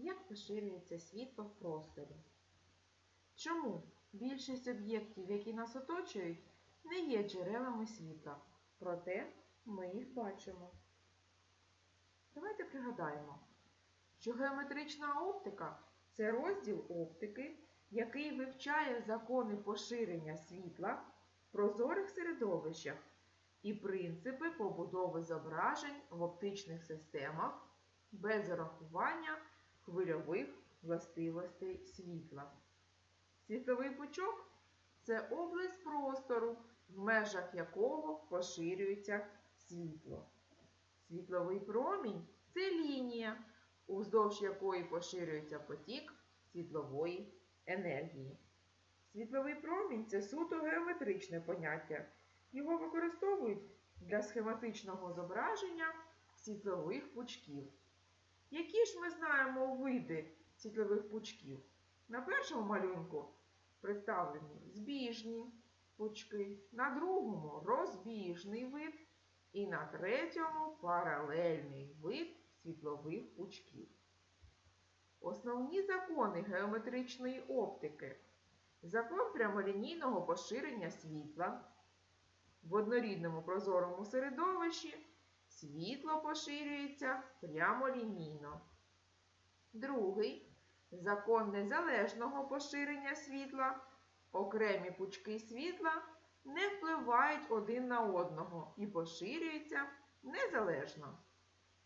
як поширюється світло в просторі. Чому більшість об'єктів, які нас оточують, не є джерелами світла, проте ми їх бачимо. Давайте пригадаємо, що геометрична оптика це розділ оптики, який вивчає закони поширення світла в прозорих середовищах і принципи побудови зображень в оптичних системах без урахування хвильових властивостей світла. Світловий пучок це область простору, в межах якого поширюється світло. Світловий промінь це лінія, уздовж якої поширюється потік світлової енергії. Світловий промінь це суто геометричне поняття. Його використовують для схематичного зображення світлових пучків. Які ж ми знаємо види світлових пучків? На першому малюнку представлені збіжні пучки, на другому розбіжний вид і на третьому паралельний вид світлових пучків. Основні закони геометричної оптики. Закон прямолінійного поширення світла. В однорідному прозорому середовищі світло поширюється прямолінійно. Другий закон незалежного поширення світла. Окремі пучки світла не впливають один на одного і поширюються незалежно.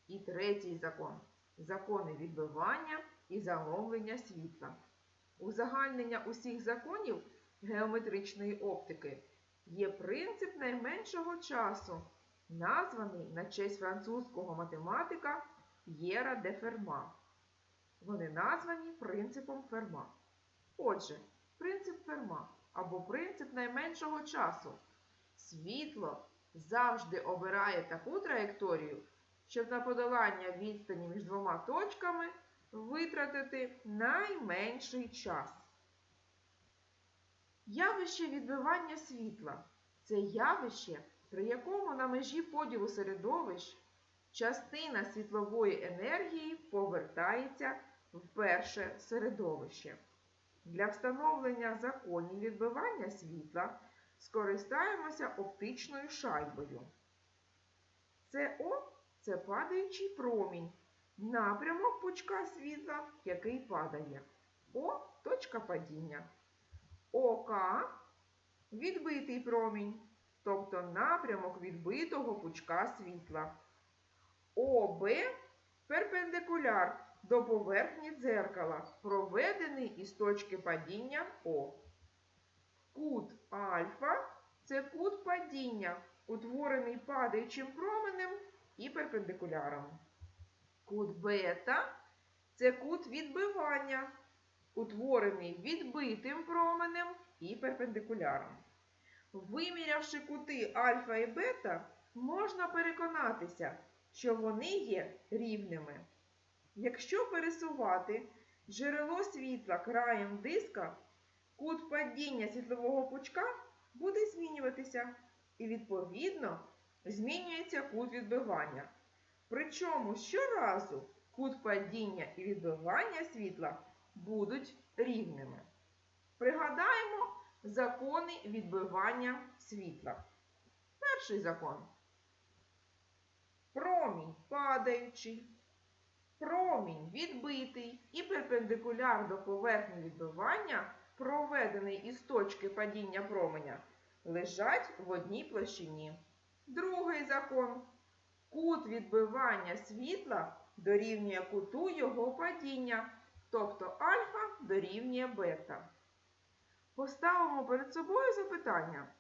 І третій закон закони відбивання і заломлення світла. Узагальнення усіх законів геометричної оптики є принцип найменшого часу, названий на честь французького математика П'єра де Ферма. Вони названі принципом Ферма. Отже, принцип Ферма або принцип найменшого часу. Світло завжди обирає таку траєкторію, щоб на подолання відстані між двома точками витратити найменший час. Явище відбивання світла це явище, при якому на межі поділу середовищ частина світлової енергії повертається в перше середовище. Для встановлення законів відбивання світла скористаємося оптичною шайбою. СО це падаючий промінь, напрямок пучка світла, який падає. О точка падіння. ОК відбитий промінь, тобто напрямок відбитого пучка світла. ОБ перпендикуляр до поверхні дзеркала, проведений із точки падіння О. Кут альфа це кут падіння, утворений падаючим променем і перпендикуляром. Кут бета це кут відбивання, утворений відбитим променем і перпендикуляром. Вимірявши кути альфа і бета, можна переконатися, що вони є рівними. Якщо пересувати джерело світла краєм диска, кут падіння світлового пучка буде змінюватися і, відповідно, змінюється кут відбивання. Причому щоразу кут падіння і відбивання світла будуть рівними. Пригадаємо закони відбивання світла. Перший закон. Промінь падаючий, промінь відбитий і перпендикуляр до поверхні відбивання, проведений із точки падіння променя, лежать в одній площині. Другий закон. Кут відбивання світла дорівнює куту його падіння, тобто альфа дорівнює бета. Поставимо перед собою запитання,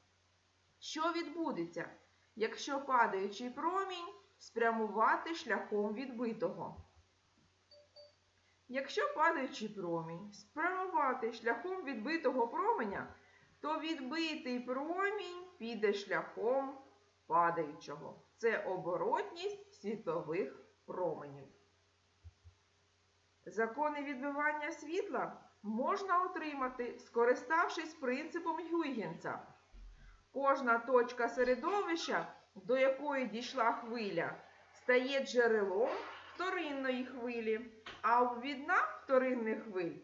що відбудеться, якщо падаючий промінь спрямувати шляхом відбитого? Якщо падаючий промінь спрямувати шляхом відбитого променя, то відбитий промінь піде шляхом падаючого. Це оборотність світлових променів. Закони відбивання світла можна отримати, скориставшись принципом Гюйгенса. Кожна точка середовища, до якої дійшла хвиля, стає джерелом вторинної хвилі, а обвідна вторинних хвиль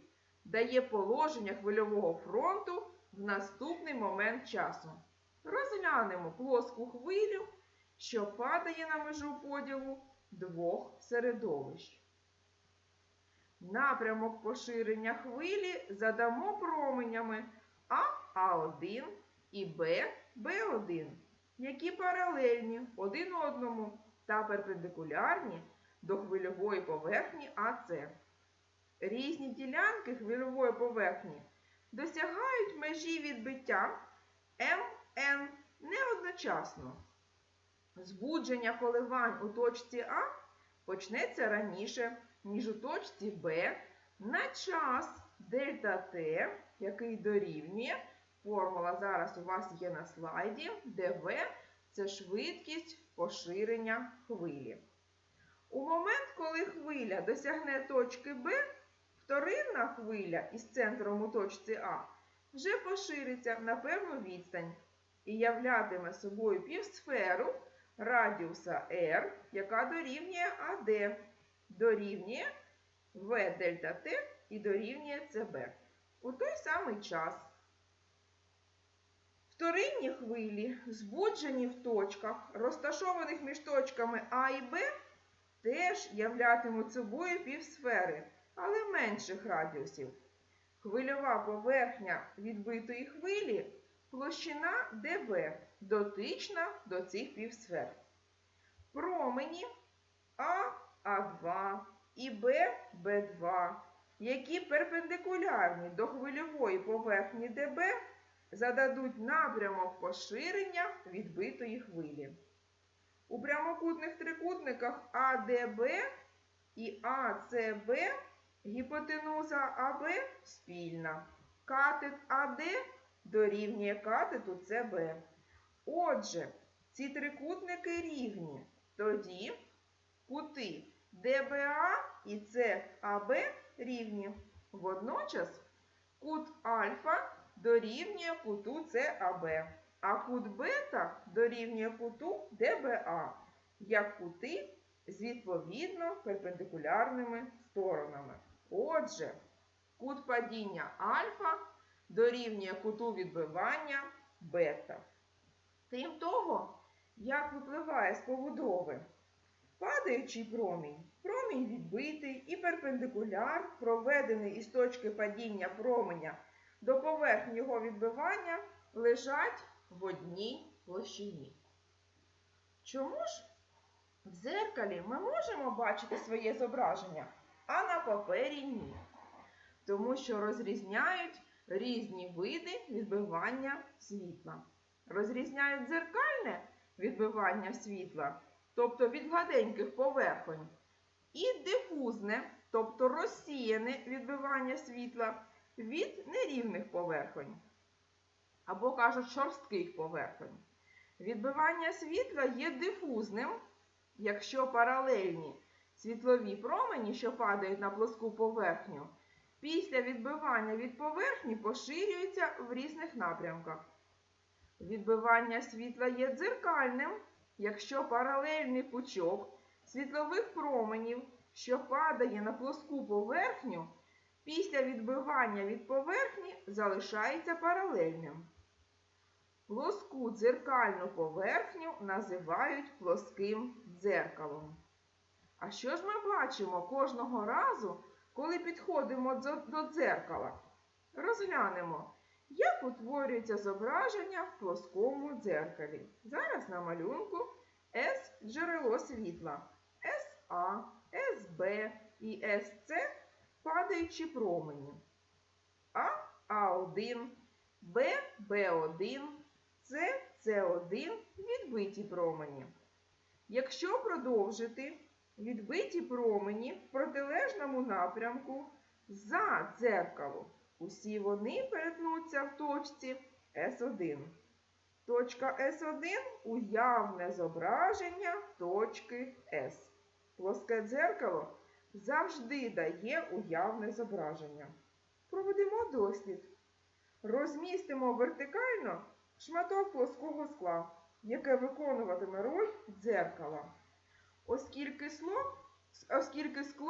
дає положення хвильового фронту в наступний момент часу. Розглянемо плоску хвилю, що падає на межу поділу двох середовищ. Напрямок поширення хвилі задамо променями А А1 і Б Б1, які паралельні один одному та перпендикулярні до хвильової поверхні АС. Різні ділянки хвильової поверхні досягають межі відбиття МН не одночасно. Збудження коливань у точці А почнеться раніше, ніж у точці Б на час дельта Т, який дорівнює. Формула зараз у вас є на слайді, де В це швидкість поширення хвилі. У момент, коли хвиля досягне точки Б, вторинна хвиля із центром у точці А вже пошириться на певну відстань і являтиме собою півсферу радіуса R, яка дорівнює AD, дорівнює V дельта T і дорівнює CB. У той самий час вторинні хвилі, збуджені в точках, розташованих між точками А і Б, теж являтимуть собою півсфери, але менших радіусів. Хвильова поверхня відбитої хвилі площина ДБ дотична до цих півсфер. Промені А А2 і Б Б2, які перпендикулярні до хвильової поверхні ДБ, зададуть напрямок поширення відбитої хвилі. У прямокутних трикутниках АДБ і АЦБ гіпотенуза АБ спільна. Катет АД дорівнює катету ЦБ. Отже, ці трикутники рівні. Тоді кути ДБА і ЦАБ рівні. Водночас кут альфа дорівнює куту ЦАБ, а кут бета дорівнює куту ДБА, як кути з відповідно перпендикулярними сторонами. Отже, кут падіння альфа дорівнює куту відбивання бета. Крім того, як випливає з побудови, падаючий промінь, промінь відбитий і перпендикуляр, проведений із точки падіння променя до поверхні його відбивання, лежать в одній площині. Чому ж в дзеркалі ми можемо бачити своє зображення, а на папері ні? Тому що розрізняють різні види відбивання світла. Розрізняють дзеркальне відбивання світла, тобто від гладеньких поверхонь, і дифузне, тобто розсіяне відбивання світла від нерівних поверхонь. Або кажуть, шорстких поверхонь. Відбивання світла є дифузним, якщо паралельні світлові промені, що падають на плоску поверхню, після відбивання від поверхні поширюються в різних напрямках. Відбивання світла є дзеркальним, якщо паралельний пучок світлових променів, що падає на плоску поверхню, після відбивання від поверхні залишається паралельним. Плоску дзеркальну поверхню називають плоским дзеркалом. А що ж ми бачимо кожного разу, коли підходимо до дзеркала? Розглянемо, як утворюється зображення в плоскому дзеркалі. Зараз на малюнку С джерело світла, СА, СБ і СЦ падаючі промені. А А1, Б Б1, С С1 відбиті промені. Якщо продовжити відбиті промені в протилежному напрямку за дзеркало, усі вони перетнуться в точці С1. Точка С1 уявне зображення точки С. Плоске дзеркало завжди дає уявне зображення. Проведемо дослід. Розмістимо вертикально шматок плоского скла, яке виконуватиме роль дзеркала. Оскільки скло Оскільки скло